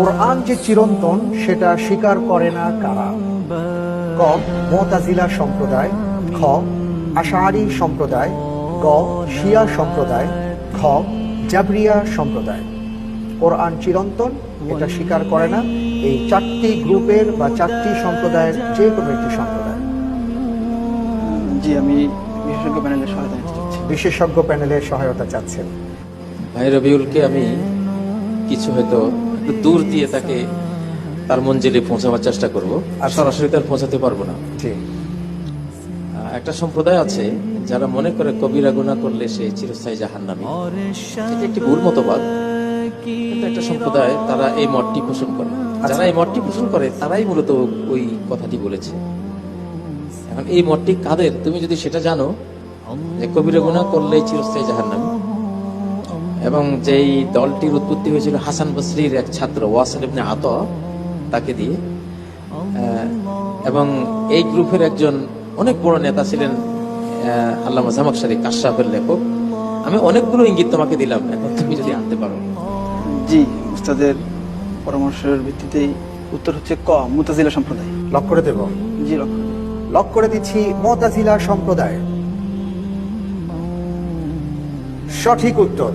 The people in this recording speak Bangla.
কোরআন যে চিরন্তন সেটা স্বীকার করে না কারা? ক মোতাজিলা সম্প্রদায় খ আশারি সম্প্রদায় গ শিয়া সম্প্রদায় খ জাবরিয়া সম্প্রদায়। কোরআন চিরন্তন এটা স্বীকার করে না এই চারটি গ্রুপের বা চারটি সম্প্রদায়ের যে কোনো একটি সম্প্রদায়। জি আমি বিশেষজ্ঞ প্যানেলের সহায়তা চাচ্ছি। বিশেষজ্ঞ প্যানেলের সহায়তা চাচ্ছেন। ভাই রবিউলকে আমি কিছু হয়তো একটু দূর দিয়ে তাকে তার মঞ্জিলে পৌঁছাবার চেষ্টা করব। আর আচ্ছা। সরাসরি তার পৌঁছাতে পারব না। একটা সম্প্রদায় আছে যারা মনে করে কবিরা গুণা করলে সে চিরস্থায়ী জাহান্নামী। এটা একটি ভুল মতবাদ। কিন্তু একটা সম্প্রদায় তারা এই মতটি পোষণ করে। যারা এই মতটি পোষণ করে তারাই মূলত ওই কথাটি বলেছে। এখন এই মতটি কাদের? তুমি যদি সেটা জানো যে কবিরা গুণা করলে চিরস্থায়ী জাহান্নামী। এবং যেই দলটির উৎপত্তি হয়েছিল হাসান বসরির এক ছাত্র ওয়াসিল ইবনে আত তাকে দিয়ে। এবং এই গ্রুপের একজন অনেক বড় নেতা ছিলেন আহ, আল্লামা জামাকশারি কাশাফের লেখক। আমি অনেকগুলো ইঙ্গিত তোমাকে দিলাম এখন তুমি যদি আনতে পারো। জি উস্তাদের পরামর্শের ভিত্তিতেই উত্তর হচ্ছে ক মুতাজিলা সম্প্রদায়। লক করে দেব? জি লক্ষ্য লক করে দিচ্ছি মোতাজিলা সম্প্রদায়। সঠিক উত্তর।